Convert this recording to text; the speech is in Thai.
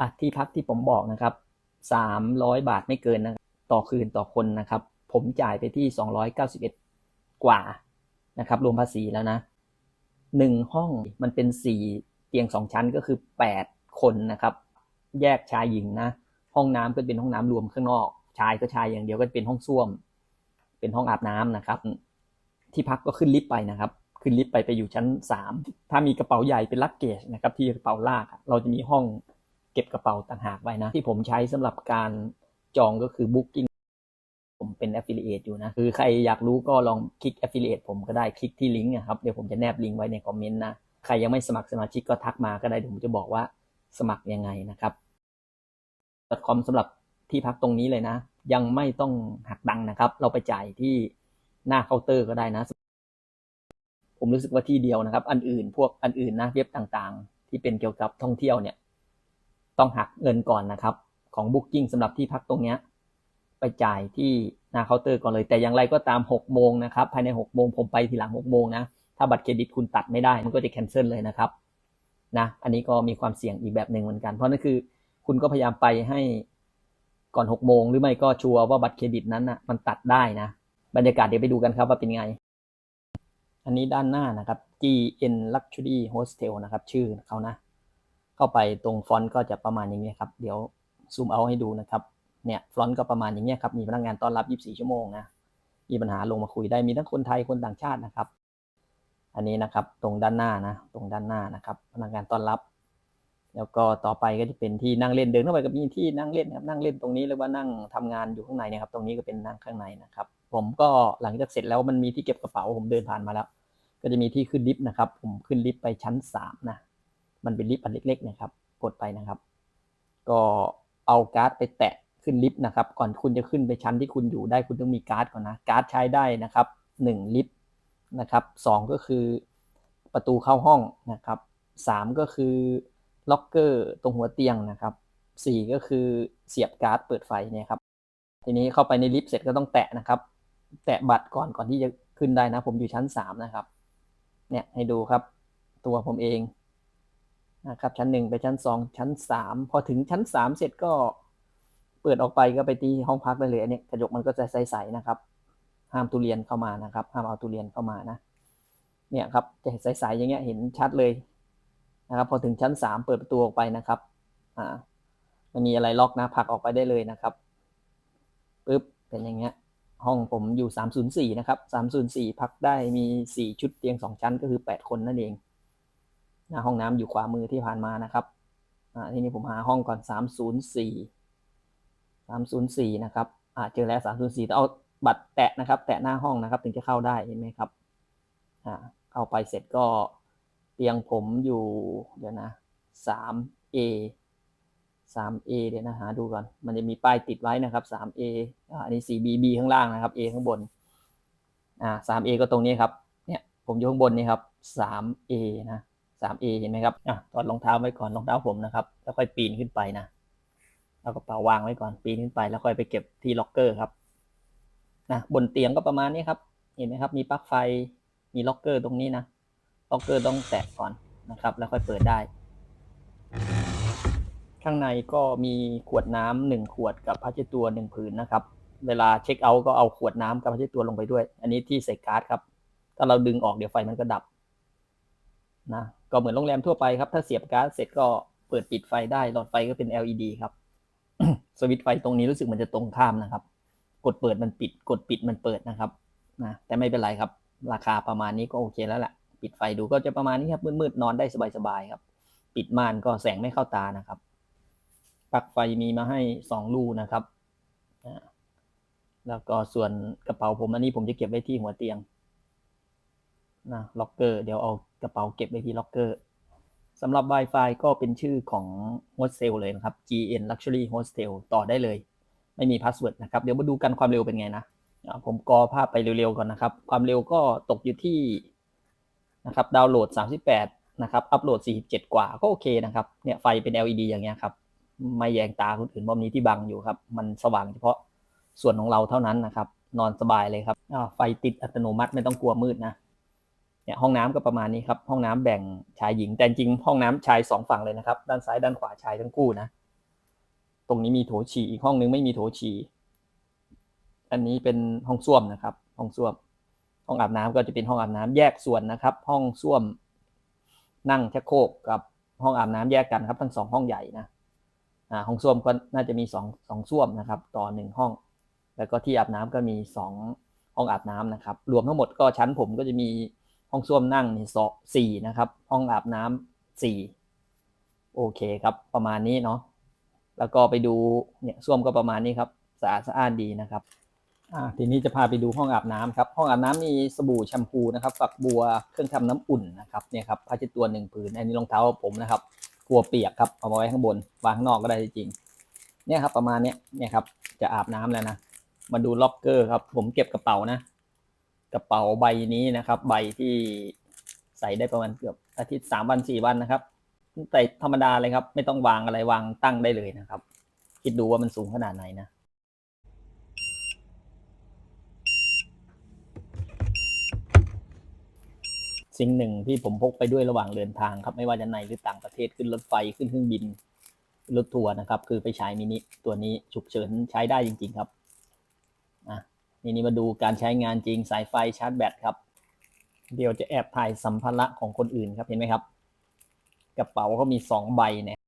อะที่พักที่ผมบอกนะครับสามร้อยบาทไม่เกินนะต่อคืนต่อคนนะครับ ผมจ่ายไปที่สองร้อยเก้าสิบเอ็ดกว่านะครับ รวมภาษีแล้วนะหนึ่งห้องมันเป็นสี่เตียงสองชั้นก็คือแปดคนนะครับ แยกชายหญิงนะ ห้องน้ำก็เป็นห้องน้ำรวมข้างนอก ชายก็ชายอย่างเดียวก็เป็นห้องส้วม เป็นห้องอาบน้ำนะครับ ที่พักก็ขึ้นลิฟต์ไปนะครับ ขึ้นลิฟต์ไปไปอยู่ชั้นสามถ้ามีกระเป๋าใหญ่เป็นลักเกจนะครับ ที่กระเป๋าลากเราจะมีห้อง เก็บกระเป๋าต่างหากไว้นะ ที่ผมใช้สำหรับการจองก็คือ Booking ผมเป็น affiliate อยู่นะ คือใครอยากรู้ก็ลองคลิก affiliate ผมก็ได้คลิกที่ลิงก์นะครับ เดี๋ยวผมจะแนบลิงก์ไว้ในคอมเมนต์นะ ใครยังไม่สมัครสมาชิกก็ทักมาก็ได้เดี๋ยวผมจะบอกว่าสมัครยังไงนะครับ .com สำหรับที่พักตรงนี้เลยนะ ยังไม่ต้องหักตังนะครับ เราไปจ่ายที่หน้าเคาน์เตอร์ก็ได้นะ ผมรู้สึกว่าที่เดียวนะครับ อันอื่นพวกอันอื่นนะเว็บต่างๆ ที่เป็นเกี่ยวกับท่องเที่ยวเนี่ย ต้องหักเงินก่อนนะครับ ของ Booking สำหรับที่พักตรงเนี้ยไปจ่ายที่หน้าเคาน์เตอร์ก่อนเลย แต่อย่างไรก็ตาม6โมงนะครับภายใน6โมงผมไปทีหลัง6โมงนะถ้าบัตรเครดิตคุณตัดไม่ได้ มันก็จะแคนเซิลเลยนะครับนะอันนี้ก็มีความเสี่ยงอีกแบบหนึ่งเหมือนกัน เพราะนั่นคือคุณก็พยายามไปให้ก่อน6โมงหรือไม่ก็ชัวร์ว่าบัตรเครดิตนั้นนะมันตัดได้นะบรรยากาศเดี๋ยวไปดูกันครับว่าเป็นไง อันนี้ด้านหน้านะครับ GN Luxury Hostel นะครับ ชื่อเขานะ เข้าไปตรงฟอนต์ก็จะประมาณอย่างนี้ครับ เดี๋ยวซูมเอาให้ดูนะครับ เนี่ยฟอนต์ก็ประมาณอย่างนี้ครับ มีพนักงานต้อนรับ 24 ชั่วโมงนะ มีปัญหาลงมาคุยได้ มีทั้งคนไทย คนต่างชาตินะครับ อันนี้นะครับ ตรงด้านหน้านะ ตรงด้านหน้านะครับ พนักงานต้อนรับ แล้วก็ต่อไปก็จะเป็นที่นั่งเล่น เดินเข้าไปก็มีที่นั่งเล่นครับ นั่งเล่นตรงนี้หรือว่านั่งทำงานอยู่ข้างในนะครับ ตรงนี้ก็เป็นนั่งข้างในนะครับ ผมก็หลังจากเสร็จแล้วมันมีที่เก็บกระเป๋า ผมเดินผ่านมาแล้ว ก็จะมีที่ขึ้นลิฟต์นะครับ ผมขึ้นลิฟต์ไปชั้นสามนะ มันเป็นลิฟต์อันเล็กๆนะครับ กดไปนะครับ ก็เอาการ์ดไปแตะขึ้นลิฟต์นะครับ ก่อนคุณจะขึ้นไปชั้นที่คุณอยู่ได้คุณต้องมีการ์ดก่อนนะการ์ดใช้ได้นะครับหนึ่งลิฟต์นะครับสองก็คือประตูเข้าห้องนะครับสามก็คือล็อกเกอร์ตรงหัวเตียงนะครับสี่ก็คือเสียบการ์ดเปิดไฟเนี่ยครับทีนี้เข้าไปในลิฟต์เสร็จก็ต้องแตะนะครับ แตะบัตรก่อนก่อนที่จะขึ้นได้นะ ผมอยู่ชั้นสามนะครับเนี่ยให้ดูครับ ตัวผมเอง นะครับชั้นหนึ่งไปชั้นสองชั้นสามพอถึงชั้นสามเสร็จก็เปิดออกไปก็ไปที่ห้องพักได้เลยอันนี้กระจกมันก็จะใสๆนะครับ ห้ามตุเรียนเข้ามานะครับ ห้ามเอาตุเรียนเข้ามานะ เนี่ยครับจะเห็นใสๆอย่างเงี้ยเห็นชัดเลยนะครับ พอถึงชั้นสามเปิดประตูออกไปนะครับ อ่ามันมีอะไรล็อกนะผลักออกไปได้เลยนะครับปึ๊บเป็นอย่างเงี้ย ห้องผมอยู่สามศูนย์สี่นะครับสามศูนย์สี่พักได้มีสี่ชุดเตียงสองชั้นก็คือแปดคนนั่นเอง หน้าห้องน้ำอยู่ขวามือที่ผ่านมานะครับอ่าทีนี้ผมหาห้องก่อนสามศูนย์สี่สามศูนย์สี่นะครับอ่าเจอแล้วสามศูนย์สี่ต้องเอาบัตรแตะนะครับ แตะหน้าห้องนะครับ ถึงจะเข้าได้เห็นไหมครับอ่าเข้าไปเสร็จก็เตียงผมอยู่เดี๋ยวนะสามเอสามเอเดี๋ยวนะหาดูก่อน มันจะมีป้ายติดไว้นะครับสามเออ่าอันนี้สี่บีบีข้างล่างนะครับ A ข้างบน อ่าสามเอก็ตรงนี้ครับ เนี่ย ผมอยู่ข้างบนนี่ครับสามเอนะ 3A เห็นไหมครับอะถอดรองเท้าไว้ก่อนรองเท้าผมนะครับ แล้วค่อยปีนขึ้นไปนะเอากระเป๋าวางไว้ก่อนปีนขึ้นไป แล้วค่อยไปเก็บที่ล็อกเกอร์ครับนะบนเตียงก็ประมาณนี้ครับ เห็นไหมครับ มีปลั๊กไฟมีล็อกเกอร์ตรงนี้นะล็อกเกอร์ต้องแตะก่อนนะครับ แล้วค่อยเปิดได้ ข้างในก็มีขวดน้ำหนึ่งขวดกับผ้าเช็ดตัวหนึ่งผืนนะครับ เวลาเช็คเอาท์ก็เอาขวดน้ำกับผ้าเช็ดตัวลงไปด้วย อันนี้ที่ใส่การ์ดครับ ถ้าเราดึงออกเดี๋ยวไฟมันก็ดับนะ ก็เหมือนโรงแรมทั่วไปครับ ถ้าเสียบก๊าซเสร็จก็เปิดปิดไฟได้หลอดไฟก็เป็น LED ครับ สวิตช์ไฟตรงนี้รู้สึกมันจะตรงข้ามนะครับ กดเปิดมันปิด กดปิดมันเปิดนะครับนะแต่ไม่เป็นไรครับ ราคาประมาณนี้ก็โอเคแล้วแหละปิดไฟดูก็จะประมาณนี้ครับมืดๆนอนได้สบายๆครับ ปิดม่านก็แสงไม่เข้าตานะครับปลั๊กไฟมีมาให้สองรูนะครับแล้วก็ส่วนกระเป๋าผมอันนี้ผมจะเก็บไว้ที่หัวเตียงนะล็อกเกอร์เดี๋ยวเอา กระเป๋าเก็บไว้ที่ล็อกเกอร์สำหรับ Wi-Fi ก็เป็นชื่อของโฮสเทลเลยนะครับ GN Luxury Hostel ต่อได้เลย ไม่มีพาสเวิร์ดนะครับ เดี๋ยวมาดูกันความเร็วเป็นไงนะ ผมกอภาพไปเร็วๆก่อนนะครับ ความเร็วก็ตกอยู่ที่นะครับดาวน์โหลด 38 นะครับ อัปโหลด 47 กว่าก็โอเคนะครับ เนี่ยไฟเป็น LED อย่างเงี้ยครับ ไม่แยงตาคนอื่นเพราะมีที่บังอยู่ครับ มันสว่างเฉพาะส่วนของเราเท่านั้นนะครับ นอนสบายเลยครับไฟติดอัตโนมัติไม่ต้องกลัวมืดนะ เนี่ยห้องน้ำก็ประมาณนี้ครับ ห้องน้ำแบ่งชายหญิงแต่จริงห้องน้ำชายสองฝั่งเลยนะครับ ด้านซ้ายด้านขวาชายทั้งคู่นะ ตรงนี้มีโถฉี่อีกห้องนึงไม่มีโถฉี่อันนี้เป็นห้องส้วมนะครับ ห้องส้วม ห้องอาบน้ำก็จะเป็นห้องอาบน้ำแยกส่วนนะครับ ห้องส้วม นั่งชักโครกกับห้องอาบน้ำแยกกันครับ ทั้งสองห้องใหญ่นะอ่าห้องส้วมก็น่าจะมีสองสองส้วมนะครับ ต่อหนึ่งห้อง แล้วก็ที่อาบน้ำก็มีสองห้องอาบน้ำนะครับ รวมทั้งหมดก็ชั้นผมก็จะมี ห้องส้วมนั่งนี่สองสี่นะครับ ห้องอาบน้ำสี่โอเคครับ ประมาณนี้เนาะแล้วก็ไปดูเนี่ยส้วมก็ประมาณนี้ครับสะอาดสะอาดดีนะครับอ่าทีนี้จะพาไปดูห้องอาบน้ำครับห้องอาบน้ำมีสบู่แชมพูนะครับฝักบัวเครื่องทำน้ำอุ่นนะครับเนี่ยครับผ้าเช็ดตัวหนึ่งผืนอันนี้รองเท้าผมนะครับกลัวเปียกครับเอามาไว้ข้างบนวางข้างนอกก็ได้จริงๆเนี่ยครับประมาณเนี้ยเนี่ยครับจะอาบน้ำแล้วนะมาดูล็อกเกอร์ครับ ผมเก็บกระเป๋านะ กระเป๋าใบนี้นะครับ ใบที่ใส่ได้ประมาณเกือบอาทิตย์สามวันสี่วันนะครับใส่ธรรมดาเลยครับ ไม่ต้องวางอะไรวางตั้งได้เลยนะครับ คิดดูว่ามันสูงขนาดไหนนะสิ่งหนึ่งที่ผมพกไปด้วยระหว่างเดินทางครับ ไม่ว่าจะในหรือต่างประเทศขึ้นรถไฟขึ้นเครื่องบินรถทัวร์นะครับ คือไปใช้มินิตัวนี้ฉุกเฉินใช้ได้จริง ๆ ครับ นี่นี่มาดูการใช้งานจริงสายไฟชาร์จแบตครับ เดี๋ยวจะแอบถ่ายสัมภาระของคนอื่นครับเห็นไหมครับ กระเป๋าเขามีสองใบเนี่ย